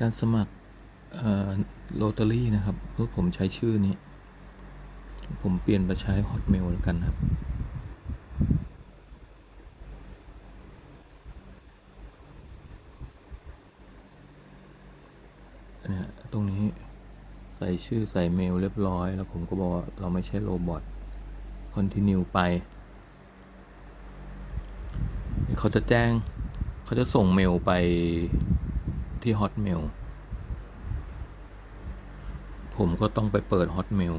การสมัครโรตารี่นะครับเพื่อผมใช้ชื่อนี้ ผมเปลี่ยนไปใช้ Hotmail แล้วกันครับ เนี่ยตรงนี้ใส่ชื่อใส่เมลเรียบร้อย แล้วผมก็บอกว่าเราไม่ใช่โรบอท continue ไปเดี๋ยวเขาจะแจ้ง เขาจะส่งเมลไป ที่ Hotmail ผมก็ต้องไปเปิด Hotmail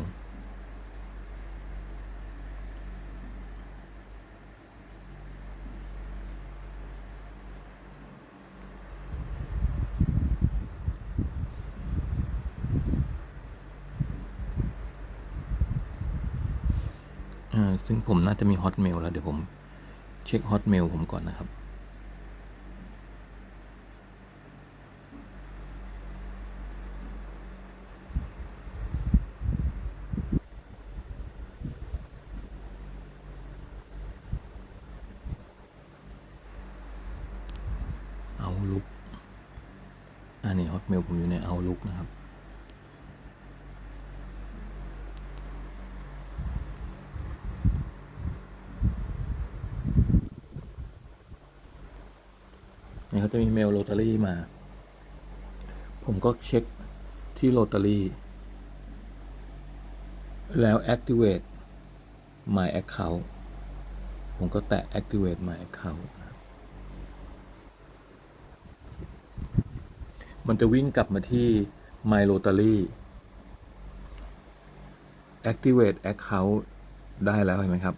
อ่าซึ่งผมน่าจะมี Hotmail แล้ว เดี๋ยวผมเช็ค Hotmail ผมก่อนนะครับ เอาลุกอันนี้ Hotmail ผมอยู่ในเอาลุกนะครับ นี่เขาจะมีเมลโรตารี่มา ผมก็เช็คที่โรตารี่แล้ว activate my account ผมก็แตะ activate my account นะครับ มันจะวิ่งกลับมาที่ my rotary activate account ได้แล้วเห็นไหมครับ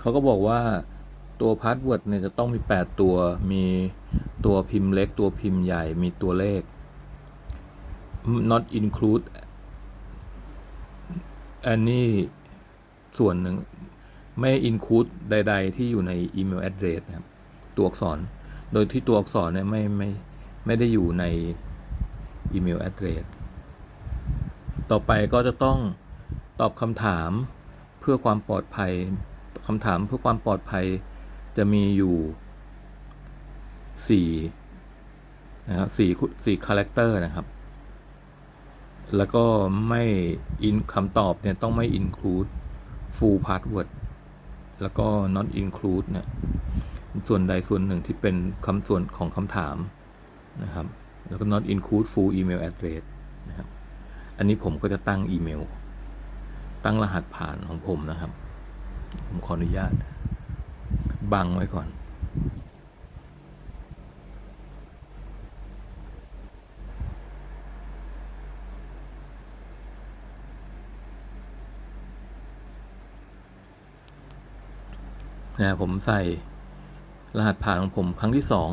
เขาก็บอกว่าตัวพาสเวิร์ดเนี่ยจะต้องมี 8 ตัว มีตัวพิมพ์เล็ก ตัวพิมพ์ใหญ่ มีตัวเลข not include อันนี้ส่วนหนึ่ง ไม่ include ใด ๆ ที่อยู่ใน email address นะครับ ตัวอักษร โดยที่ตัวอักษรเนี่ยไม่ไม่ไม่ได้อยู่ใน email address ต่อไปก็จะต้องตอบคำถามเพื่อความปลอดภัยคำถามเพื่อความปลอดภัยจะมีอยู่สี่นะครับสี่สี่คาแรคเตอร์นะครับ แล้วก็ไม่อินคำตอบเนี่ยต้องไม่ include full password แล้วก็ not include เนี่ย ส่วนใดส่วนหนึ่งที่เป็นคำส่วนของคำถามนะครับ แล้วก็ not include full email address นะครับ อันนี้ผมก็จะตั้งอีเมล ตั้งรหัสผ่านของผมนะครับ ผมขออนุญาต บังไว้ก่อนนะผมใส่ รหัสผ่านของผมครั้งที่สอง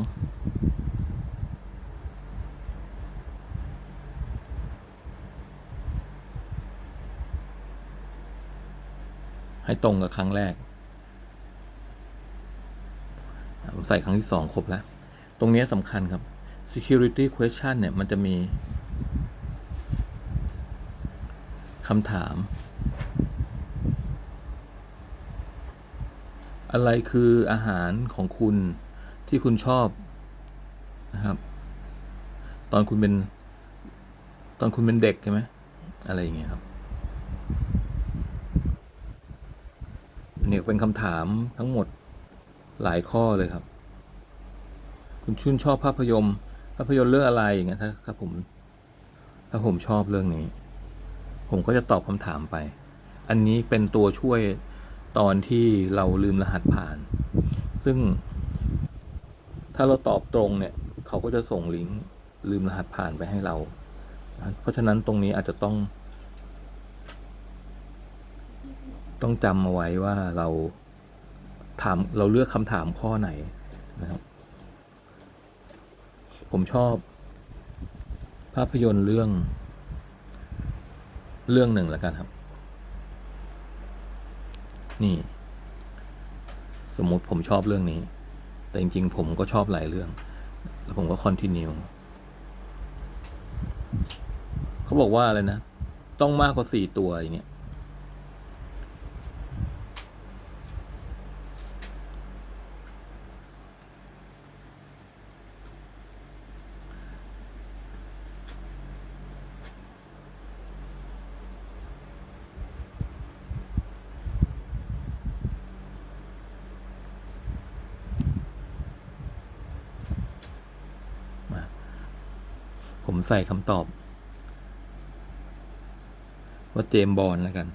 ให้ตรงกับครั้งแรก ผมใส่ครั้งที่สองครบแล้ว ตรงนี้สำคัญครับ security question เนี่ย มันจะมีคำถาม อะไรคืออาหารของคุณที่คุณชอบนะครับ ตอนคุณเป็น ตอนคุณเป็นเด็กใช่ไหมอะไรอย่างเงี้ยครับเนี่ยเป็นคำถามทั้งหมดหลายข้อเลยครับ คุณชื่นชอบภาพยนตร์ภาพยนตร์เรื่องอะไรอย่างเงี้ยถ้าถ้าผม ถ้าผมชอบเรื่องนี้ ผมก็จะตอบคำถามไป อันนี้เป็นตัวช่วย ตอนที่เราลืมรหัสผ่าน ซึ่ง ถ้าเราตอบตรงเนี่ย เขาก็จะส่งลิงก์ลืมรหัสผ่านไปให้เรา เพราะฉะนั้นตรงนี้อาจจะต้อง ต้องจำเอาไว้ว่าเราถามเราเลือกคำถามข้อไหนนะครับ ผมชอบ ภาพยนตร์เรื่อง เรื่องหนึ่งแล้วกันครับ นี่ สมมุติผมชอบเรื่องนี้ แต่จริงๆ ผมก็ชอบหลายเรื่อง แล้วผมก็คอนติเนียเขาบอกว่าอะไรนะ ต้องมากกว่าสี่ตัวอย่างเงี้ย ใส่คำตอบ ว่าเจมบอลแล้วกัน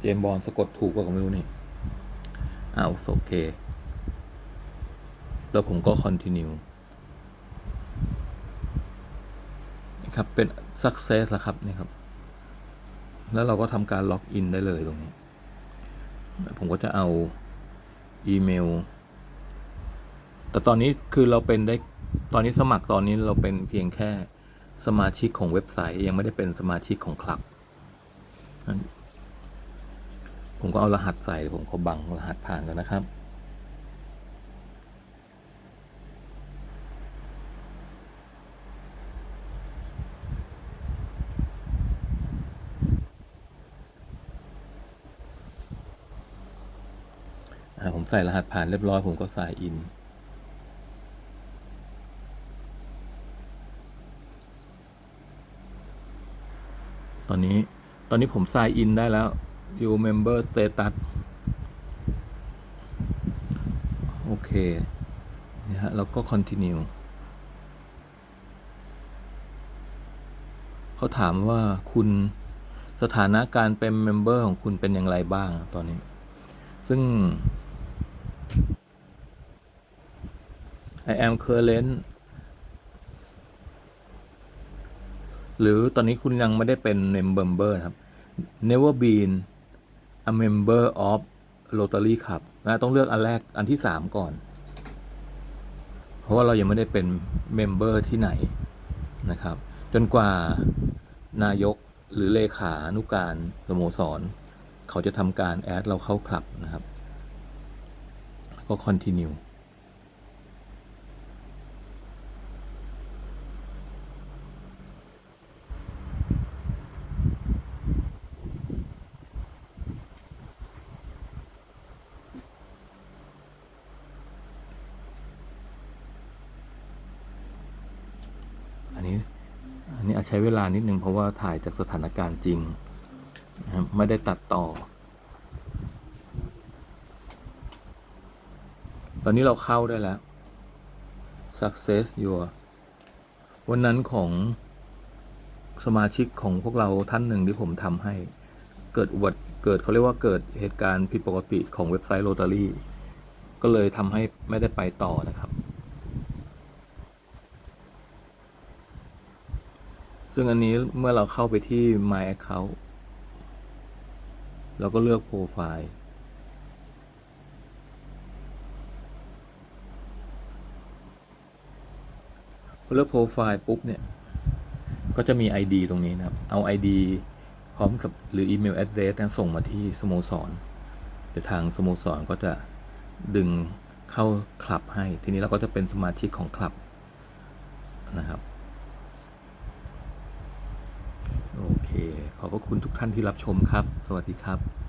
เจมบอลสะกดถูกกว่าก็ไม่รู้นี่อ้าวโอเค แล้วผมก็ continue นะครับ เป็น success แล้วครับนี่ครับ แล้วเราก็ทำการล็อกอินได้เลยตรงนี้ ผมก็จะเอาอีเมล แต่ตอนนี้คือเราเป็นได้ ตอนนี้สมัครตอนนี้เราเป็นเพียงแค่สมาชิกของเว็บไซต์ยังไม่ได้เป็นสมาชิกของคลับ ผมก็เอารหัสใส่ผมขอบังรหัสผ่านกันนะครับ ผมใส่รหัสผ่านเรียบร้อย ผมก็ใส่อิน ตอนนี้ ตอนนี้ผมใส่อินได้แล้ว you member status โอเคนะฮะแล้วก็ continue เขาถามว่าคุณสถานะการเป็นเมมเบอร์ของคุณเป็นอย่างไรบ้างตอนนี้ ซึ่ง I am current หรือตอนนี้คุณยังไม่ได้เป็น member ครับ never been a member of Rotary Club นะต้องเลือกอันแรกอันที่สามก่อน เพราะว่าเรายังไม่ได้เป็น member ที่ไหนนะครับ จนกว่านายกหรือเลขานุการสโมสร เขาจะทำการแอดเราเข้าคลับนะครับ ก็ continue อันนี้ อันนี้อาจ ใช้เวลานิดนึงเพราะว่าถ่ายจากสถานการณ์จริงนะครับไม่ได้ตัดต่อ ตอนนี้เราเข้าได้แล้ว success your วันนั้นของสมาชิกของพวกเราท่านหนึ่งที่ผมทำให้ เกิดอุบัติเกิดเขาเรียกว่าเกิดเหตุการณ์ผิดปกติของเว็บไซต์โรตารี่ก็เลยทำให้ไม่ได้ไปต่อนะครับ ซึ่งอันนี้เมื่อเราเข้าไปที่ My Account เราก็เลือกโปรไฟล์เลือกโปรไฟล์ปุ๊บเนี่ย ก็จะมี ID ตรงนี้นะครับ เอา ID พร้อมกับหรืออีเมล address นะส่งมาที่สโมสร แต่ทางสโมสรก็จะดึงเข้าคลับให้ ทีนี้เราก็จะเป็นสมาชิกของคลับนะครับ โอเค ขอบพระคุณทุกท่านที่รับชมครับ สวัสดีครับ